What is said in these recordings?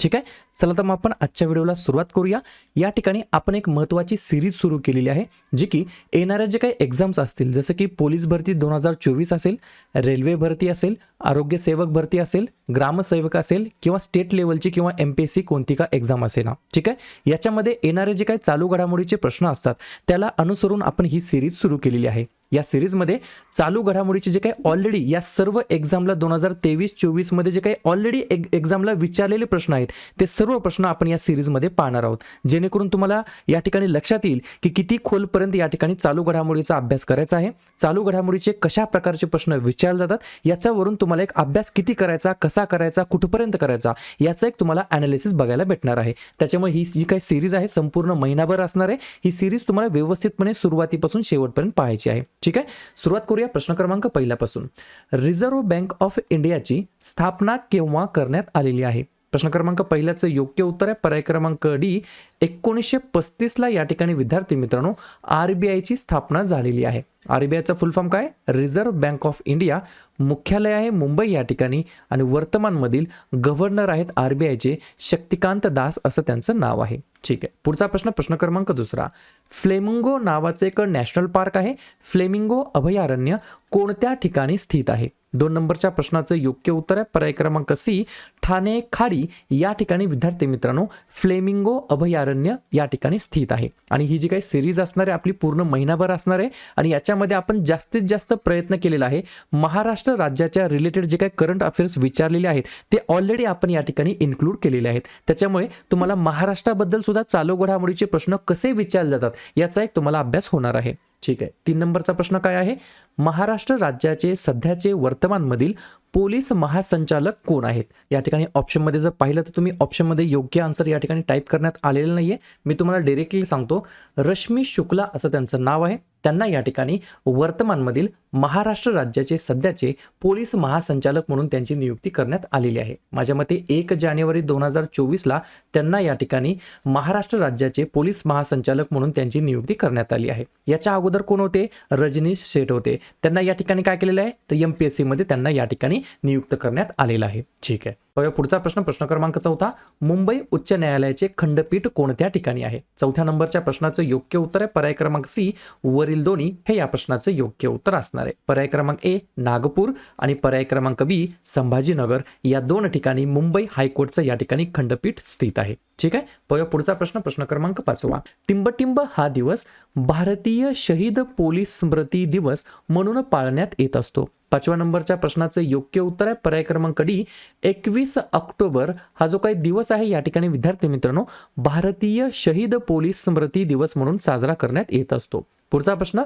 ठीक आहे? चला तर मग आपण आजच्या व्हिडिओला सुरुवात करूया. या ठिकाणी आपण एक महत्त्वाची सिरीज सुरू केलेली आहे जी की येणाऱ्या जे काही एक्झाम्स असतील जसं की पोलीस भरती दोन हजार चोवीस असेल रेल्वे भरती असेल आरोग्यसेवक भरती असेल ग्रामसेवक असेल किंवा स्टेट लेवलची किंवा एम पी एस सी कोणती का एक्झाम असेल ना ठीक आहे? याच्यामध्ये येणारे जे काही चालू घडामोडीचे प्रश्न असतात त्याला अनुसरून आपण ही सिरीज सुरू केलेली आहे. या सिरीजमध्ये चालू घडामोडीचे जे काही ऑलरेडी या सर्व एक्झामला दोन हजार तेवीस चोवीसमध्ये जे काही ऑलरेडी एक एक्झामला विचारलेले प्रश्न आहेत ते सर्व प्रश्न आपण या सिरीजमध्ये पाहणार आहोत. जेणेकरून तुम्हाला या ठिकाणी लक्षात येईल की किती खोलपर्यंत या ठिकाणी चालू घडामोडीचा अभ्यास करायचा आहे. चालू घडामोडीचे कशा प्रकारचे प्रश्न विचारले जातात याच्यावरून तुम्हाला एक अभ्यास किती करायचा कसा करायचा कुठपर्यंत करायचा याचा एक तुम्हाला ॲनालिसिस बघायला भेटणार आहे. त्याच्यामुळे ही जी काही सिरीज आहे संपूर्ण महिनाभर असणार आहे. ही सिरीज तुम्हाला व्यवस्थितपणे सुरुवातीपासून शेवटपर्यंत पाहायची आहे. ठीक आहे? सुरुवात करूया प्रश्न क्रमांक पहिल्यापासून. रिझर्व्ह बँक ऑफ इंडियाची स्थापना केव्हा करण्यात आलेली आहे? प्रश्न क्रमांक पहिल्याचं योग्य उत्तर आहे. पर्याय क्रमांक डी एकोणीसशे पस्तीसला या ठिकाणी विद्यार्थी मित्रांनो आर बी आयची स्थापना झालेली आहे. आर बी आयचा फुल फॉर्म काय? रिझर्व्ह बँक ऑफ इंडिया मुख्यालय आहे मुंबई या ठिकाणी आणि वर्तमानमधील गव्हर्नर आहेत आर बी आयचे शक्तिकांत दास असं त्यांचं नाव आहे. ठीक आहे. पुढचा प्रश्न प्रश्न क्रमांक दुसरा. फ्लेमिंगो नावाचं एक नॅशनल पार्क आहे. फ्लेमिंगो अभयारण्य कोणत्या ठिकाणी स्थित आहे? दोन नंबरच्या प्रश्नाचं योग्य उत्तर आहे. पर्याय क्रमांक सी ठाणे खाडी या ठिकाणी विद्यार्थी मित्रांनो फ्लेमिंगो अभयारण्य या ठिकाणी स्थित आहे. आणि ही जी काही सिरीज असणार आहे आपली पूर्ण महिनाभर असणार आहे आणि याच्यामध्ये आपण जास्तीत जास्त प्रयत्न केलेला आहे महाराष्ट्र राज्याच्या रिलेटेड जे काही करंट अफेअर्स विचारलेले आहेत ते ऑलरेडी आपण या ठिकाणी इन्क्लूड केलेले आहेत. त्याच्यामुळे तुम्हाला महाराष्ट्राबद्दल सुद्धा चालू घडामोडीचे प्रश्न कसे विचारले जातात याचा एक तुम्हाला अभ्यास होणार आहे. ठीक आहे. तीन नंबरचा प्रश्न काय आहे? महाराष्ट्र राज्याचे सध्याचे वर्तमानमधील पोलीस महासंचालक कोण आहेत? या ठिकाणी ऑप्शनमध्ये जर पाहिलं तर तुम्ही ऑप्शनमध्ये योग्य आन्सर या ठिकाणी टाईप करण्यात आलेलं नाही आहे मी तुम्हाला डिरेक्टली सांगतो रश्मी शुक्ला असं त्यांचं नाव आहे. त्यांना या ठिकाणी वर्तमानमधील महाराष्ट्र राज्याचे सध्याचे पोलीस महासंचालक म्हणून त्यांची नियुक्ती करण्यात आलेली आहे. माझ्या मते एक जानेवारी दोन हजार चोवीसला त्यांना या ठिकाणी महाराष्ट्र राज्याचे पोलीस महासंचालक म्हणून त्यांची नियुक्ती करण्यात आली आहे. याच्या अगोदर कोण होते? रजनीश शेठ होते. त्यांना या ठिकाणी काय केलेलं आहे? तर एम पी एस सीमध्ये त्यांना या ठिकाणी नियुक्त करण्यात आलेलं आहे. ठीक आहे. पाहूया पुढचा प्रश्न प्रश्न क्रमांक चौथा मुंबई उच्च न्यायालयाचे खंडपीठ कोणत्या ठिकाणी आहे? चौथ्या नंबरच्या प्रश्नाचं योग्य उत्तर आहे पर्याय क्रमांक सी वरील दोन्ही हे या प्रश्नाचं योग्य उत्तर असणार आहे. पर्याय क्रमांक ए नागपूर आणि पर्याय क्रमांक बी संभाजीनगर. या दोन ठिकाणी मुंबई हायकोर्टचं या ठिकाणी खंडपीठ स्थित आहे. ठीक आहे? बघा पुढचा प्रश्न प्रश्न क्रमांक पाचवा. टिंबटिंब हा दिवस भारतीय शहीद पोलीस स्मृती दिवस म्हणून पाळण्यात येत असतो. पाचव्या नंबरच्या प्रश्नाचं योग्य उत्तर आहे. पर्याय क्रमांक डी एकवीस ऑक्टोबर हा जो काही दिवस आहे या ठिकाणी विद्यार्थी मित्रांनो भारतीय शहीद पोलीस स्मृती दिवस म्हणून साजरा करण्यात येत असतो. पुढचा प्रश्न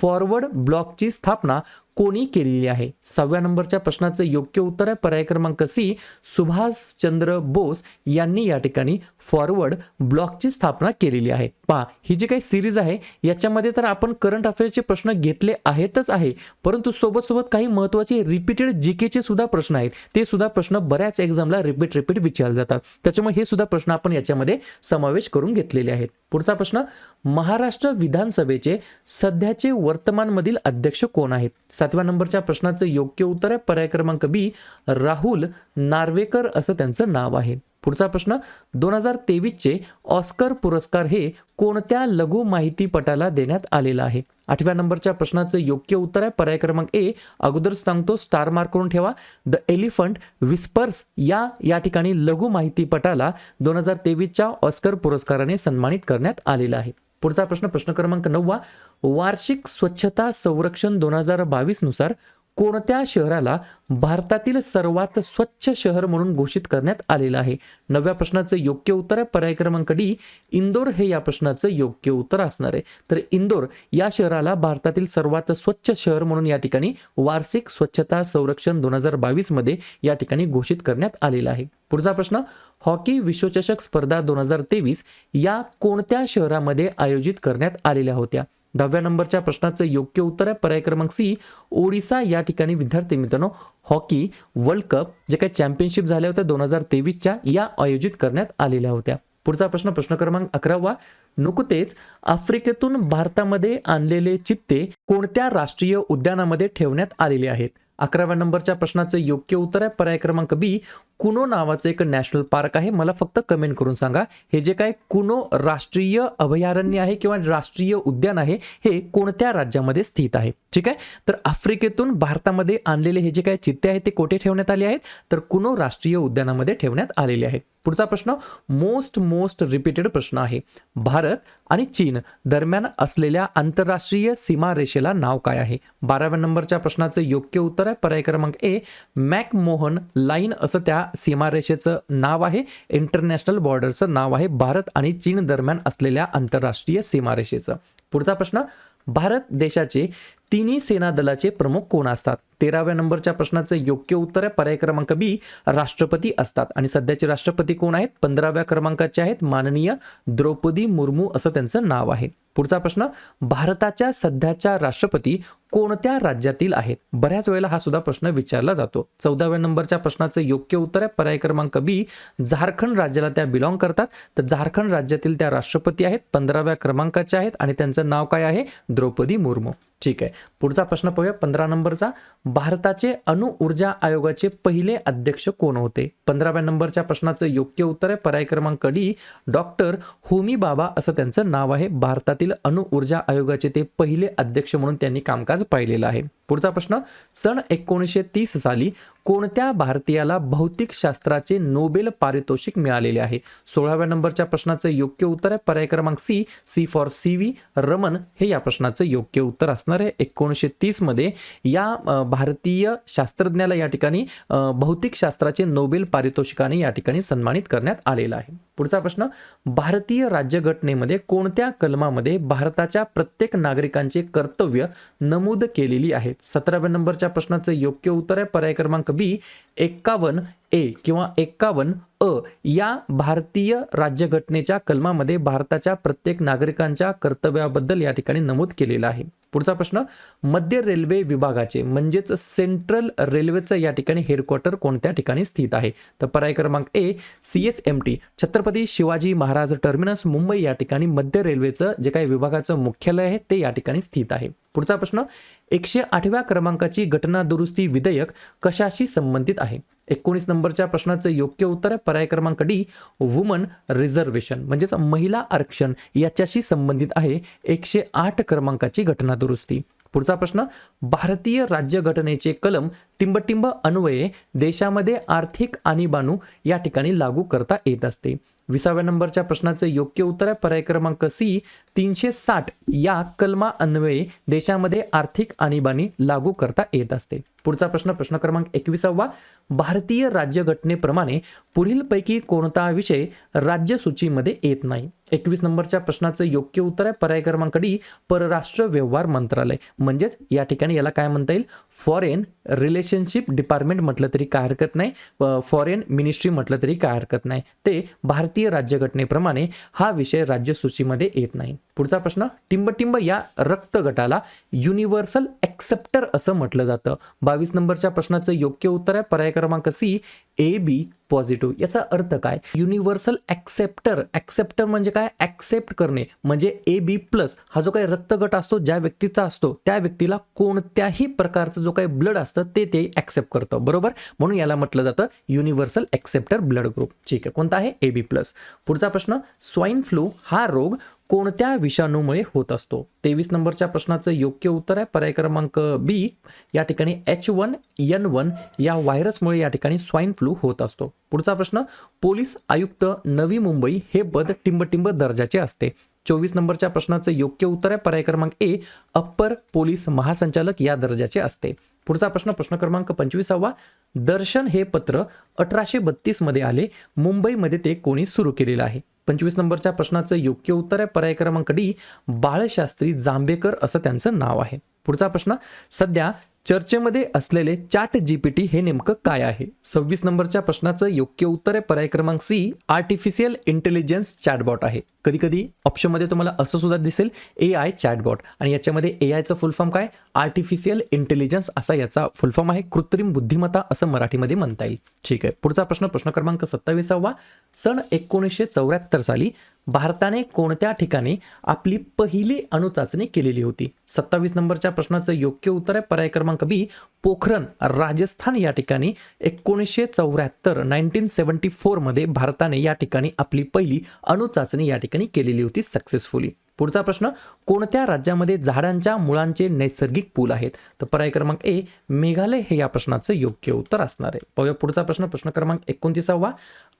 फॉरवर्ड ब्लॉकची स्थापना कोणी केलेली आहे? सहाव्या नंबरच्या प्रश्नाचं योग्य उत्तर आहे पर्याय क्रमांक सी. सुभाषचंद्र बोस यांनी या ठिकाणी फॉरवर्ड ब्लॉकची स्थापना केलेली आहे. पहा ही जी काही सिरीज आहे याच्यामध्ये तर आपण करंट अफेअर्सचे प्रश्न घेतले आहेतच आहे. परंतु सोबत सोबत काही महत्त्वाचे रिपीटेड जी केचे सुद्धा प्रश्न आहेत. ते सुद्धा प्रश्न बऱ्याच एक्झामला रिपीट रिपीट विचारले जातात. त्याच्यामुळे हे सुद्धा प्रश्न आपण याच्यामध्ये समावेश करून घेतलेले आहेत. पुढचा प्रश्न महाराष्ट्र विधानसभेचे सध्याचे वर्तमानमधील अध्यक्ष कोण आहेत? सातव्या नंबरच्या प्रश्नाचं योग्य उत्तर आहे. पर्याय क्रमांक बी राहुल नार्वेकर असं त्यांचं नाव आहे. पुढचा प्रश्न दोन हजार तेवीसचे ऑस्कर पुरस्कार हे कोणत्या लघु माहितीपटाला देण्यात आलेला आहे? आठव्या नंबरच्या प्रश्नाचं योग्य उत्तर आहे. पर्याय क्रमांक ए अगोदर सांगतो स्टार मार्क करून ठेवा. द एलिफंट विस्पर्स या या ठिकाणी लघु माहितीपटाला दोन हजार तेवीसच्या ऑस्कर पुरस्काराने सन्मानित करण्यात आलेला आहे. पुढचा प्रश्न प्रश्न क्रमांक नववा वार्षिक स्वच्छता संरक्षण दोन हजार बावीसनुसार कोणत्या शहराला भारतातील सर्वात स्वच्छ शहर म्हणून घोषित करण्यात आलेलं आहे? नव्या प्रश्नाचं योग्य उत्तर आहे. पर्याय क्रमांक डी इंदोर हे या प्रश्नाचं योग्य उत्तर असणार आहे. तर इंदोर या शहराला भारतातील सर्वात स्वच्छ शहर म्हणून या ठिकाणी वार्षिक स्वच्छता संरक्षण दोन हजार बावीसमध्ये या ठिकाणी घोषित करण्यात आलेलं आहे. पुढचा प्रश्न हॉकी विश्वचषक स्पर्धा दोन हजार तेवीस या कोणत्या शहरामध्ये आयोजित करण्यात आलेल्या होत्या? दहाव्या नंबरच्या प्रश्नाचं योग्य उत्तर आहे. पर्याय क्रमांक सी ओडिसा. या ठिकाणी विद्यार्थी मित्रांनो हॉकी वर्ल्ड कप जे काही चॅम्पियनशिप झाल्या होत्या दोन हजार तेवीसच्या या आयोजित करण्यात आलेल्या होत्या. पुढचा प्रश्न प्रश्न क्रमांक अकरावा. नुकतेच आफ्रिकेतून भारतामध्ये आणलेले चित्ते कोणत्या राष्ट्रीय उद्यानामध्ये ठेवण्यात आलेले आहेत? अकराव्या नंबरच्या प्रश्नाचं योग्य उत्तर आहे. पर्याय क्रमांक बी कुनो नावाचं एक नॅशनल पार्क आहे. मला फक्त कमेंट करून सांगा हे जे काय कुनो राष्ट्रीय अभयारण्य आहे किंवा राष्ट्रीय उद्यान आहे हे कोणत्या राज्यामध्ये स्थित आहे? ठीक आहे? तर आफ्रिकेतून भारतामध्ये आणलेले हे जे काय चित्ते आहेत ते कोठे ठेवण्यात आले आहेत? तर कुनो राष्ट्रीय उद्यानामध्ये ठेवण्यात आलेले आहेत. पुढचा प्रश्न मोस्ट मोस्ट रिपीटेड प्रश्न आहे. भारत आणि चीन दरम्यान असलेल्या आंतरराष्ट्रीय सीमारेषेला नाव काय आहे? बाराव्या नंबरच्या प्रश्नाचं योग्य उत्तर आहे. पर्याय क्रमांक ए मॅकमोहन लाईन असं त्या सीमारेषेचं नाव आहे. इंटरनॅशनल बॉर्डरचं नाव आहे. भारत आणि चीन दरम्यान असलेल्या आंतरराष्ट्रीय सीमारेषेचं. पुढचा प्रश्न भारत देशाचे तिन्ही सेना दलाचे प्रमुख कोण असतात? तेराव्या नंबरच्या प्रश्नाचं योग्य उत्तर आहे. पर्याय क्रमांक बी राष्ट्रपती असतात. आणि सध्याचे राष्ट्रपती कोण आहेत? पंधराव्या क्रमांकाचे आहेत माननीय द्रौपदी मुर्मू असं त्यांचं नाव आहे. पुढचा प्रश्न भारताच्या सध्याच्या राष्ट्रपती कोणत्या राज्यातील आहेत? बऱ्याच वेळेला हा सुद्धा प्रश्न विचारला जातो. चौदाव्या नंबरच्या प्रश्नाचं योग्य उत्तर आहे. पर्याय क्रमांक बी झारखंड राज्याला त्या बिलॉंग करतात. तर झारखंड राज्यातील त्या राष्ट्रपती आहेत पंधराव्या क्रमांकाच्या आहेत आणि त्यांचं नाव काय आहे? द्रौपदी मुर्मू. ठीक आहे. पुढचा प्रश्न पाहूया. पंधरा नंबरचा. भारताचे अणु ऊर्जा आयोगाचे पहिले अध्यक्ष कोण होते? पंधराव्या नंबरच्या प्रश्नाचं योग्य उत्तर आहे. पर्याय क्रमांक डी डॉक्टर होमी बाबा असं त्यांचं नाव आहे. भारतातील अणु ऊर्जा आयोगाचे ते पहिले अध्यक्ष म्हणून त्यांनी कामकाज पाहिलेलं आहे. पुढचा प्रश्न सन एकोणीसशे तीस साली कोणत्या भारतीयाला भौतिक शास्त्राचे नोबेल पारितोषिक मिळालेले आहे? सोळाव्या नंबरच्या प्रश्नाचं योग्य उत्तर आहे. पर्याय क्रमांक C C for C V Raman हे या प्रश्नाचं योग्य उत्तर असणार आहे एकोणीसशे तीसमध्ये या भारतीय शास्त्रज्ञाला या ठिकाणी भौतिक शास्त्राचे नोबेल पारितोषिकाने या ठिकाणी सन्मानित करण्यात आलेलं आहे. पुढचा प्रश्न भारतीय राज्यघटनेमध्ये कोणत्या कलमामध्ये भारताच्या प्रत्येक नागरिकांचे कर्तव्य नमूद केलेली आहेत? सतराव्या नंबरच्या प्रश्नाचं योग्य उत्तर आहे. पर्याय क्रमांक बी एक्कावन्न ए किंवा एक्कावन्न अ या भारतीय राज्यघटनेच्या कलमामध्ये भारताच्या प्रत्येक नागरिकांच्या कर्तव्याबद्दल या ठिकाणी नमूद केलेलं आहे. पुढचा प्रश्न मध्य रेल्वे विभागाचे म्हणजेच सेंट्रल रेल्वेचं या ठिकाणी हेडक्वार्टर कोणत्या ठिकाणी स्थित आहे? तर पर्याय क्रमांक A C S M T Chhatra Chhatrapati Shivaji Maharaj terminus Mumbai या ठिकाणी मध्य रेल्वेचं जे काही विभागाचं मुख्यालय आहे ते या ठिकाणी स्थित आहे. पुढचा प्रश्न एकशे आठव्या क्रमांकाची घटना दुरुस्ती विधेयक कशाशी संबंधित आहे? एकोणीस नंबरच्या प्रश्नाचं योग्य उत्तर आहे पर्याय क्रमांक डी वुमन रिझर्वेशन म्हणजेच महिला आरक्षण याच्याशी संबंधित आहे एकशे आठ क्रमांकाची घटना दुरुस्ती. पुढचा प्रश्न भारतीय राज्यघटनेचे कलम टिंबटिंब अन्वये देशामध्ये आर्थिक आणीबाणू या ठिकाणी लागू करता येत असते. विसाव्या नंबरच्या प्रश्नाचं योग्य उत्तर आहे पर्याय क्रमांक सी तीनशे साठ या कलमा अन्वये देशामध्ये आर्थिक आणीबाणी लागू करता येत असते. पुढचा प्रश्न प्रश्न क्रमांक एकविसावा. भारतीय राज्यघटनेप्रमाणे पुढीलपैकी कोणता विषय राज्यसूचीमध्ये येत नाही? एकवीस नंबरच्या प्रश्नाचं योग्य उत्तर आहे पर्याय क्रमांक डी परराष्ट्र व्यवहार मंत्रालय. म्हणजेच या ठिकाणी याला काय म्हणता येईल? फॉरेन रिलेशनशिप डिपार्टमेंट म्हटलं तरी काय हरकत नाही फॉरेन मिनिस्ट्री म्हटलं तरी काय हरकत नाही. ते भारतीय राज्यघटनेप्रमाणे हा विषय राज्यसूचीमध्ये येत नाही. पुढचा प्रश्न टिंबटिंब या रक्त गटाला युनिव्हर्सल ॲक्सेप्टर असं म्हटलं जातं. बावीस नंबरच्या प्रश्नाचं योग्य उत्तर आहे. पर्याय क्रमांक सी ए बी पॉझिटिव्ह याचा अर्थ काय? युनिव्हर्सल ॲक्सेप्टर ॲक्सेप्टर म्हणजे काय? ॲक्सेप्ट करणे. म्हणजे ए बी प्लस हा जो काही रक्तगट असतो ज्या व्यक्तीचा असतो त्या व्यक्तीला कोणत्याही प्रकारचं जो काही ब्लड असतं ते ते ॲक्सेप्ट करतं. बरोबर? म्हणून याला म्हटलं जातं युनिव्हर्सल ॲक्सेप्टर ब्लड ग्रुप ठीक आहे. कोणता आहे? ए बी प्लस पुढचा प्रश्न स्वाईन फ्लू हा रोग कोणत्या विषाणूमुळे होत असतो? तेवीस नंबरच्या प्रश्नाचं योग्य उत्तर आहे. पर्याय क्रमांक बी या ठिकाणी एच वन एन वन या व्हायरसमुळे या ठिकाणी स्वाईन फ्लू होत असतो. पुढचा प्रश्न पोलीस आयुक्त नवी मुंबई हे पद टिंबटिंब दर्जाचे असते. चोवीस नंबरच्या प्रश्नाचं योग्य उत्तर आहे. पर्याय क्रमांक ए अप्पर पोलीस महासंचालक या दर्जाचे असते. पुढचा प्रश्न प्रश्न क्रमांक पंचवीसावा दर्शन हे पत्र अठराशे बत्तीसमध्ये आले. मुंबईमध्ये ते कोणी सुरू केलेलं आहे? पंचवीस नंबरच्या प्रश्नाचं योग्य उत्तर आहे. पर्याय क्रमांक डी बाळशास्त्री जांभेकर असं त्यांचं नाव आहे. पुढचा प्रश्न सध्या चर्चेमध्ये असलेले चॅट जीपीटी हे नेमकं काय आहे? सव्वीस नंबरच्या प्रश्नाचं योग्य उत्तर आहे. पर्याय क्रमांक सी आर्टिफिशियल इंटेलिजन्स चॅटबॉट आहे. कधी कधी ऑप्शनमध्ये तुम्हाला असं सुद्धा दिसेल ए आय चॅटबॉट आणि याच्यामध्ये ए आयचं फुल फॉर्म काय? आर्टिफिशियल इंटेलिजन्स असा याचा फुल फॉर्म आहे. कृत्रिम बुद्धिमत्ता असं मराठीमध्ये म्हणता येईल. ठीक आहे. पुढचा प्रश्न प्रश्न क्रमांक सत्तावीसावा. सन एकोणीसशे चौऱ्याहत्तर साली भारताने कोणत्या ठिकाणी आपली पहिली अणुचाचणी केलेली होती? सत्तावीस नंबरच्या प्रश्नाचं योग्य उत्तर आहे. पर्याय क्रमांक बी पोखरण राजस्थान या ठिकाणी एकोणीसशे चौऱ्याहत्तर नाईन्टीन सेवन्टी फोरमध्ये भारताने या ठिकाणी आपली पहिली अणुचाचणी या ठिकाणी केलेली होती सक्सेसफुली पुढचा प्रश्न कोणत्या राज्यामध्ये झाडांच्या मुळांचे नैसर्गिक पूल आहेत? तर पर्याय क्रमांक ए मेघालय हे या प्रश्नाचं योग्य उत्तर असणार आहे. पाहूया पुढचा प्रश्न प्रश्न क्रमांक एकोणतीसावा.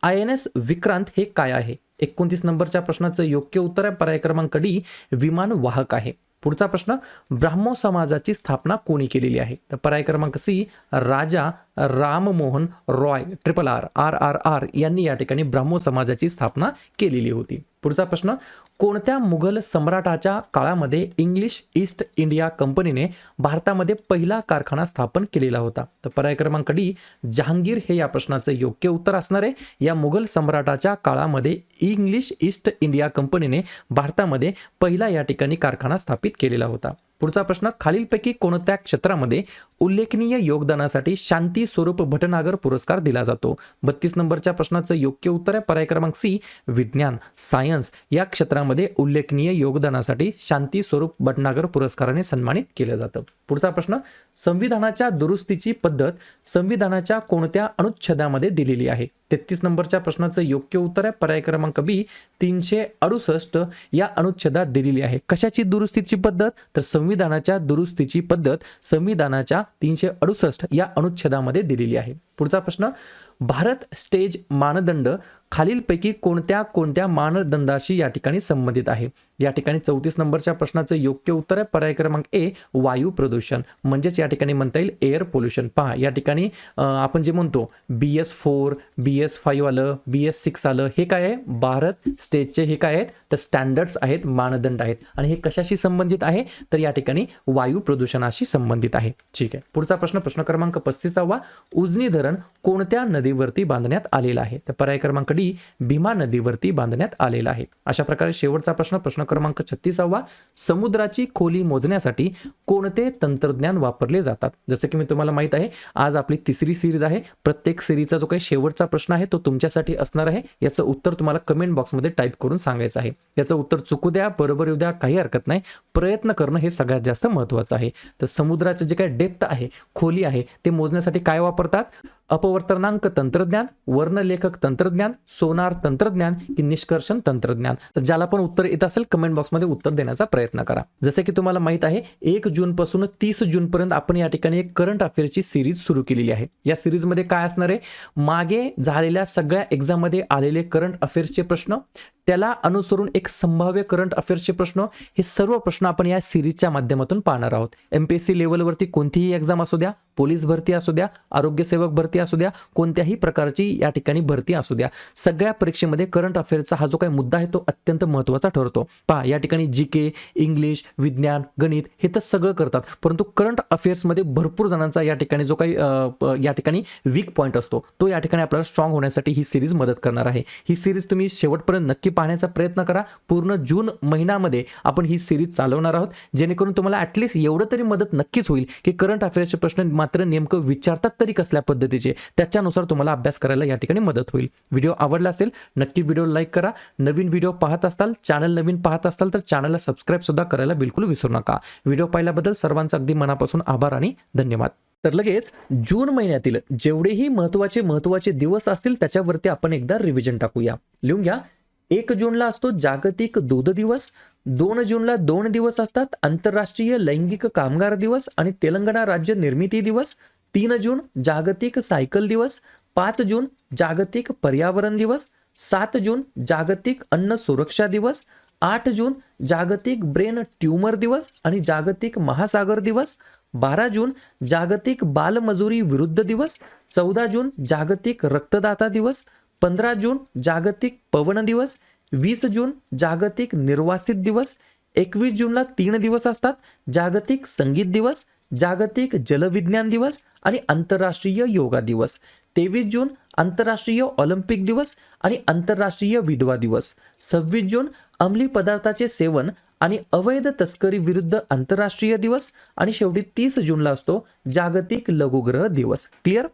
आय एन एस विक्रांत हे काय आहे? एकोणतीस नंबरच्या प्रश्नाचं योग्य उत्तर आहे. पर्याय क्रमांक डी विमान वाहक आहे. पुढचा प्रश्न ब्राह्मो समाजाची स्थापना कोणी केलेली आहे? तर पर्याय क्रमांक C Raja Rammohan Roy triple R R R R यांनी या ठिकाणी ब्राह्मो समाजाची स्थापना केलेली होती. पुढचा प्रश्न कोणत्या मुघल सम्राटाच्या काळामध्ये इंग्लिश ईस्ट इंडिया कंपनीने भारतामध्ये पहिला कारखाना स्थापन केलेला होता? तर पर्याय क्रमांक डी जहांगीर हे या प्रश्नाचं योग्य उत्तर असणार आहे. या मुघल सम्राटाच्या काळामध्ये इंग्लिश ईस्ट इंडिया कंपनीने भारतामध्ये पहिला या ठिकाणी कारखाना स्थापित केलेला होता. पुढचा प्रश्न खालीलपैकी कोणत्या क्षेत्रामध्ये उल्लेखनीय योगदानासाठी शांती स्वरूप भटनागर पुरस्कार दिला जातो? बत्तीस नंबरच्या प्रश्नाचं योग्य उत्तर आहे. पर्याय क्रमांक सी विज्ञान सायन्स. या क्षेत्रामध्ये उल्लेखनीय योगदानासाठी शांती स्वरूप भटनागर पुरस्काराने सन्मानित केलं जातं. पुढचा प्रश्न संविधानाच्या दुरुस्तीची पद्धत संविधानाच्या कोणत्या अनुच्छेदामध्ये दिलेली आहे? तेहतीस नंबरच्या प्रश्नाचं योग्य उत्तर आहे. पर्याय क्रमांक बी तीनशे अडुसष्ट या अनुच्छेदात दिलेली आहे. कशाची दुरुस्तीची पद्धत? तर संविधानाच्या दुरुस्तीची पद्धत संविधानाच्या तीनशे अडुसष्ट या अनुच्छेदामध्ये दिलेली आहे. पुढचा प्रश्न भारत स्टेज मानदंड खालीलपैकी कोणत्या कोणत्या मानदंडाशी या ठिकाणी संबंधित आहे? या ठिकाणी चौतीस नंबरच्या प्रश्नाचं योग्य उत्तर आहे. पर्याय क्रमांक ए वायू प्रदूषण. म्हणजेच या ठिकाणी म्हणता येईल एअर पोल्युशन पहा या ठिकाणी आपण जे म्हणतो B S four B S five आलं बी एस सिक्स आलं हे काय आहे? भारत स्टेजचे हे काय आहेत? तर स्टँडर्ड्स आहेत मानदंड आहेत. आणि हे कशाशी संबंधित आहे? तर या ठिकाणी वायू प्रदूषणाशी संबंधित आहे. ठीक आहे. पुढचा प्रश्न प्रश्न क्रमांक पस्तीसावा. उजनी धरण कोणत्या नदी नदीवरती बांधण्यात आलेला आहे. तर पर्याय क्रमांक डी भीमा नदीवरती बांधण्यात आलेला आहे. अशा प्रकारे शेवटचा प्रश्न प्रश्न क्रमांक छत्तीसावा समुद्राची खोली मोजण्यासाठी कोणते तंत्रज्ञान वापरले जातात? जसं की मी तुम्हाला माहीत आहे आज आपली तिसरी सिरीज आहे. प्रत्येक सिरीजचा जो काही शेवटचा प्रश्न आहे तो तुमच्यासाठी असणार आहे. याचं उत्तर तुम्हाला कमेंट बॉक्समध्ये टाईप करून सांगायचं आहे. याचं उत्तर चुकू द्या बरोबर येऊ द्या काही हरकत नाही. प्रयत्न करणं हे सगळ्यात जास्त महत्त्वाचं आहे. तर समुद्राचं जे काही डेप्थ आहे खोली आहे ते मोजण्यासाठी काय वापरतात? अपवर्तनांक तंत्रज्ञान वर्णलेखक तंत्रज्ञान सोनार तंत्रज्ञान की निष्कर्षण तंत्रज्ञान. तर ज्याला पण उत्तर येत असेल कमेंट बॉक्समध्ये उत्तर देण्याचा प्रयत्न करा. जसे की तुम्हाला माहीत आहे एक जून पासून तीस जून पर्यंत आपण या ठिकाणी एक करंट अफेअरची सिरीज सुरू केलेली आहे. या सिरीजमध्ये काय असणार आहे? मागे झालेल्या सगळ्या एक्झाममध्ये आलेले करंट अफेअर्सचे प्रश्न त्याला अनुसरून एक संभाव्य करंट अफेअर्सचे प्रश्न हे सर्व प्रश्न आपण या सिरीजच्या माध्यमातून पाहणार आहोत. एम पी एस सी लेवलवरती कोणतीही एक्झाम असू द्या पोलीस भरती असू द्या आरोग्यसेवक भरती असू द्या कोणत्याही प्रकारची या ठिकाणी भरती असू द्या. सगळ्या परीक्षेमध्ये करंट अफेअर्सचा हा जो काही मुद्दा आहे तो अत्यंत महत्त्वाचा ठरतो. पहा या ठिकाणी जी के इंग्लिश विज्ञान गणित हे तर सगळं करतात. परंतु करंट अफेअर्समध्ये भरपूर जणांचा या ठिकाणी जो काही या ठिकाणी वीक पॉईंट असतो. तो या ठिकाणी आपल्याला स्ट्रॉंग होण्यासाठी ही सिरीज मदत करणार आहे. ही सिरीज तुम्ही शेवटपर्यंत नक्की पाहण्याचा प्रयत्न करा. पूर्ण जून महिन्यामध्ये आपण ही सिरीज चालवणार आहोत. जेणेकरून तुम्हाला ॲटलिस्ट एवढं तरी मदत नक्कीच होईल की करंट अफेअर्सचे प्रश्न मात्र नेमकं विचारतात तरी कसल्या पद्धतीचे. त्याच्यानुसार तुम्हाला अभ्यास करायला या ठिकाणी मदत होईल. व्हिडिओ आवडला असेल नक्की व्हिडिओ लाईक करा. नवीन व्हिडिओ पाहत असताल चॅनल नवीन पाहत असताल तर चॅनलला सबस्क्राईब सुद्धा करायला बिलकुल विसरू नका. व्हिडिओ पाहिल्याबद्दल सर्वांचा अगदी मनापासून आभार आणि धन्यवाद. तर लगेच जून महिन्यातील जेवढेही महत्त्वाचे महत्त्वाचे दिवस असतील त्याच्यावरती आपण एकदा रिव्हिजन टाकूया. लिहून घ्या. एक जूनला असतो जागतिक दूध दिवस दोन जूनला दोन दिवस असतात आंतरराष्ट्रीय लैंगिक कामगार दिवस आणि तेलंगणा राज्य निर्मिती दिवस तीन जून जागतिक सायकल दिवस पाच जून जागतिक पर्यावरण दिवस सात जून जागतिक अन्न सुरक्षा दिवस आठ जून जागतिक ब्रेन ट्यूमर दिवस आणि जागतिक महासागर दिवस बारा जून जागतिक बालमजुरी विरुद्ध दिवस चौदा जून जागतिक रक्तदाता दिवस पंधरा जून जागतिक पवन दिवस वीस जून जागतिक निर्वासित दिवस एकवीस जूनला तीन दिवस असतात जागतिक संगीत दिवस जागतिक जलविज्ञान दिवस आणि आंतरराष्ट्रीय योगा दिवस. तेवीस जून आंतरराष्ट्रीय ऑलिम्पिक दिवस आणि आंतरराष्ट्रीय विधवा दिवस. सव्वीस जून अंमली पदार्थाचे सेवन आणि अवैध तस्करी विरुद्ध आंतरराष्ट्रीय दिवस आणि शेवटी तीस जूनला असतो जागतिक लघुग्रह दिवस. क्लिअर